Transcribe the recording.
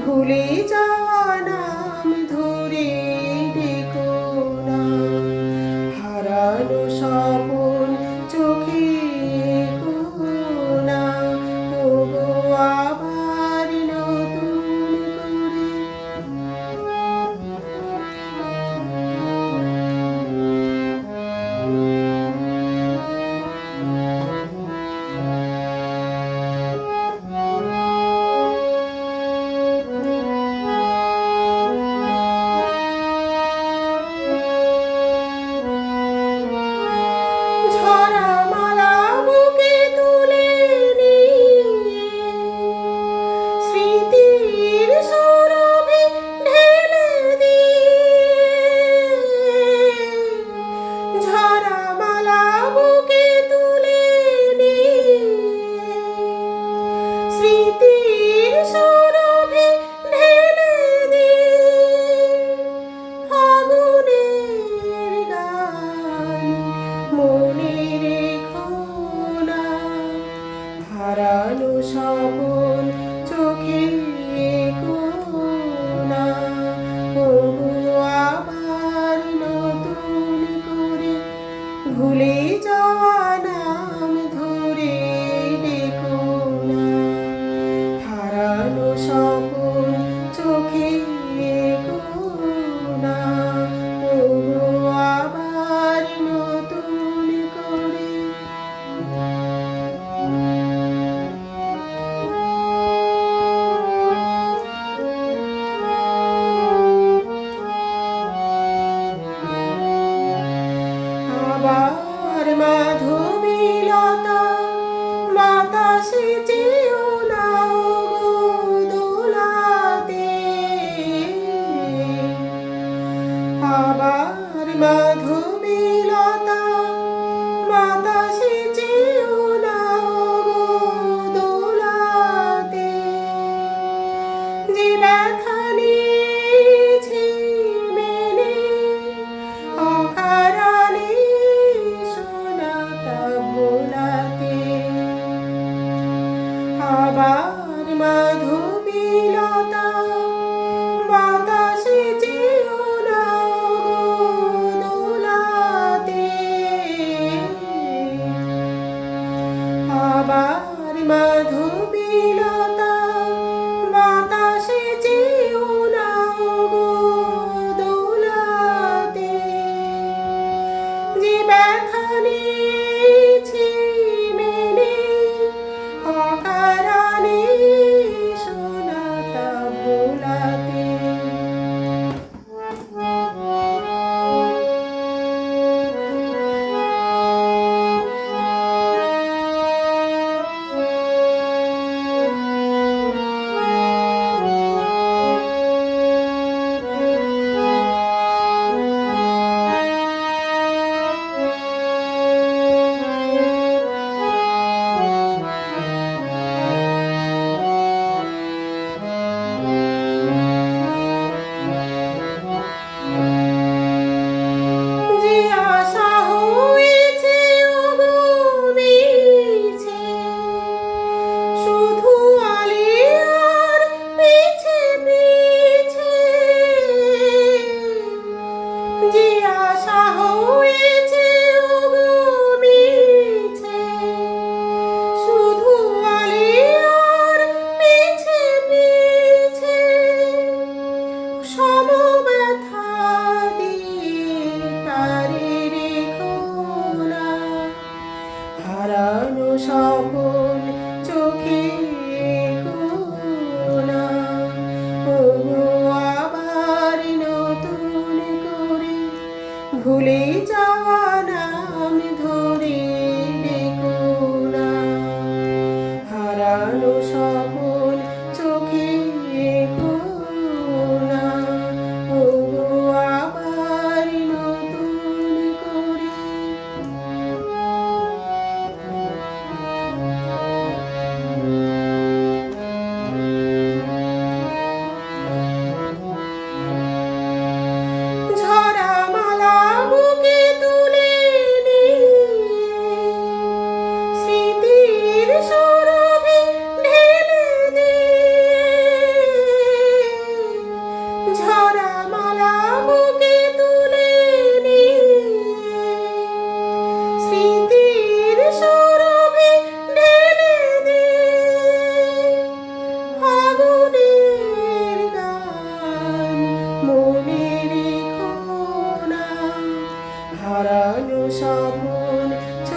ভুলে যা আমার মাধবীলতা মাতা সে চেয়েও না দোলাতে। আমার মাধবীলতা মাতা সে চেয়ে মাধবী সকল চোখে আবার নতুন করে ভুলে যাওয়া নাম ধরে